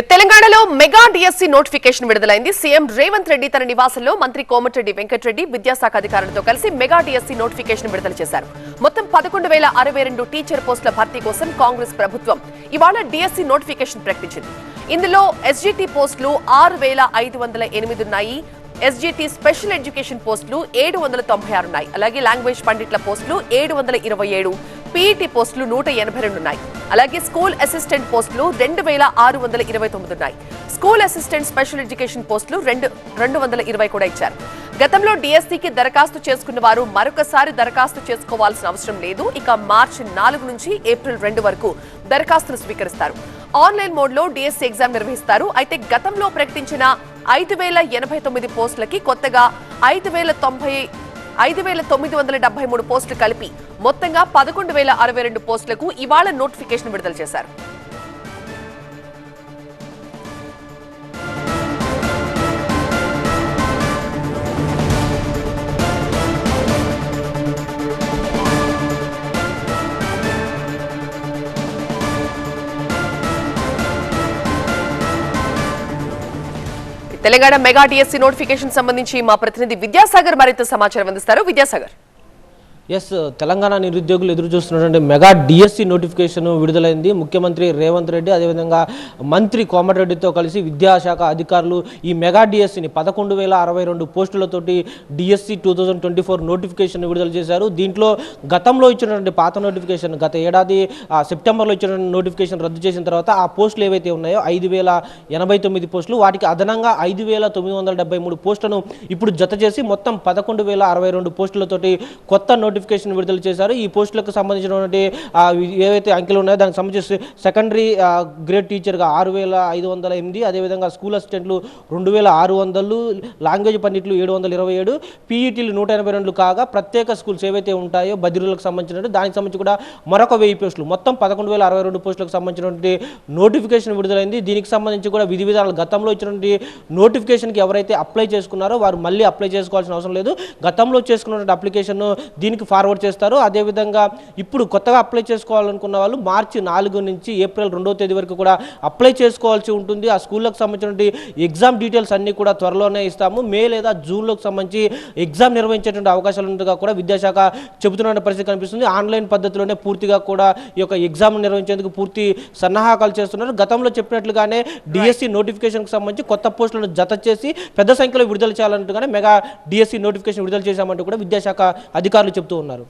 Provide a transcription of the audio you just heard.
తెలంగాణలో mega DSC notification విడుదలైంది. CM Revanth Reddy తన నివాసంలో మంత్రి కోమటిరెడ్డి వెంకటరెడ్డి విద్యాశాఖ అధికారులతో కలిసి మెగా డిఎస్సి నోటిఫికేషన్ విడుదల చేశారు. మొత్తం పదకొండు వేల అరవై రెండు టీచర్ పోస్టుల భర్తీ కోసం కాంగ్రెస్ ప్రభుత్వం ఇవాళ డిఎస్సీ నోటిఫికేషన్ ప్రకటించింది. ఇందులో ఎస్జీటీ పోస్టులు ఆరు వేల ఐదు వందల ఎనిమిది ఉన్నాయి. ఎస్జీటీ స్పెషల్ ఎడ్యుకేషన్ పోస్టులు ఏడు వందల తొంభై ఆరు ఉన్నాయి. అలాగే లాంగ్వేజ్ పండిట్ల పోస్టులు ఏడు వందల ఇరవై ఏడు. పీఈటీ పోస్టులు నూట ఎనభై రెండు ఉన్నాయి అలాగే స్కూల్ అసిస్టెంట్ పోస్టులు రెండు వేల ఆరు వందల ఇరవై తొమ్మిది ఉన్నాయి స్కూల్ అసిస్టెంట్ స్పెషల్ ఎడ్యుకేషన్ పోస్టులు రెండు రెండు వందల ఇరవై కూడా ఇచ్చారు. గతంలో డిఎస్సికి దరఖాస్తు చేసుకున్న వారు మరొకసారి దరఖాస్తు చేసుకోవాల్సిన అవసరం లేదు. ఇక మార్చి నాలుగు నుంచి ఏప్రిల్ రెండు వరకు దరఖాస్తులు స్వీకరిస్తారు. ఆన్లైన్ మోడ్లో డిఎస్సీ ఎగ్జామ్ నిర్వహిస్తారు. అయితే గతంలో ప్రకటించిన ఐదు వేల ఎనభై తొమ్మిది పోస్టులకి కొత్తగా ఐదు వేల తొంభై ఐదు వేల తొమ్మిది వందల డెబ్బై మూడు పోస్టులు కలిపి మొత్తంగా పదకొండు వేల అరవై రెండు పోస్టులకు ఇవాళ నోటిఫికేషన్ విడుదల చేశారు. తెలంగాణ మెగా డిఎస్సి నోటిఫికేషన్ సంబంధించి మా ప్రతినిధి విద్యాసాగర్ మరింత సమాచారం అందిస్తారు. విద్యాసాగర్. ఎస్ uh, తెలంగాణ నిరుద్యోగులు ఎదురు చూస్తున్నటువంటి మెగా డిఎస్సి నోటిఫికేషన్ విడుదలైంది. ముఖ్యమంత్రి రేవంత్ రెడ్డి అదేవిధంగా మంత్రి కోమటిరెడ్డితో కలిసి విద్యాశాఖ అధికారులు ఈ మెగా డిఎస్సిని పదకొండు వేల అరవై రెండు పోస్టులతోటి DSC two thousand twenty four notification విడుదల చేశారు. దీంట్లో గతంలో ఇచ్చినటువంటి పాత నోటిఫికేషన్ గత ఏడాది ఆ, సెప్టెంబర్లో ఇచ్చినటువంటి నోటిఫికేషన్ రద్దు చేసిన తర్వాత ఆ పోస్టులు ఏవైతే ఉన్నాయో ఐదు వేల ఎనభై తొమ్మిది పోస్టులు వాటికి అదనంగా ఐదు వేల తొమ్మిది వందల డెబ్బై మూడు పోస్టులను ఇప్పుడు జత చేసి మొత్తం పదకొండు వేల అరవై రెండు పోస్టులతోటి కొత్త నోటి నోటిఫికేషన్ విడుదల చేశారు. ఈ పోస్టులకు సంబంధించినటువంటి ఏవైతే అంకెలు ఉన్నాయో దానికి సంబంధించి సెకండరీ గ్రేడ్ టీచర్గా ఆరు వేల ఐదు వందల ఎనిమిది అదేవిధంగా స్కూల్ అసిస్టెంట్లు రెండు వేల ఆరు వందలు లాంగ్వేజ్ పండిట్లు ఏడు వందల ఇరవై ఏడు పీఈటీలు నూట ఎనభై రెండు కాగా ప్రత్యేక స్కూల్స్ ఏవైతే ఉంటాయో బదిరులకు సంబంధించినట్టు దానికి సంబంధించి కూడా మరొక వెయ్యి పోస్టులు. మొత్తం పదకొండు వేల అరవై రెండు పోస్టులకు సంబంధించినటువంటి నోటిఫికేషన్ విడుదలైంది. దీనికి సంబంధించి కూడా విధి విధానాలు గతంలో ఇచ్చినటువంటి నోటిఫికేషన్కి ఎవరైతే అప్లై చేసుకున్నారో వారు మళ్ళీ అప్లై చేసుకోవాల్సిన అవసరం లేదు. గతంలో చేసుకున్నటువంటి అప్లికేషన్ దీనికి ఫార్వర్డ్ చేస్తారు. అదేవిధంగా ఇప్పుడు కొత్తగా అప్లై చేసుకోవాలనుకున్న వాళ్ళు మార్చి నాలుగు నుంచి ఏప్రిల్ రెండో తేదీ వరకు కూడా అప్లై చేసుకోవాల్సి ఉంటుంది. ఆ స్కూళ్ళకు సంబంధించినటువంటి ఎగ్జామ్ డీటెయిల్స్ అన్నీ కూడా త్వరలోనే ఇస్తాము. మే లేదా జూన్లోకి సంబంధించి ఎగ్జామ్ నిర్వహించేటువంటి అవకాశాలు ఉన్నట్టుగా కూడా విద్యాశాఖ చెబుతున్న పరిస్థితి కనిపిస్తుంది. ఆన్లైన్ పద్ధతిలోనే పూర్తిగా కూడా ఈ యొక్క ఎగ్జామ్ నిర్వహించేందుకు పూర్తి సన్నాహకాలు చేస్తున్నారు. గతంలో చెప్పినట్లుగానే డిఎస్సి నోటిఫికేషన్కి సంబంధించి కొత్త పోస్టులను జత చేసి పెద్ద సంఖ్యలో విడుదల చేయాలంటుగానే మెగా డిఎస్సి నోటిఫికేషన్ విడుదల చేశామంటూ కూడా విద్యాశాఖ అధికారులు చెబుతూ ఉన్నారు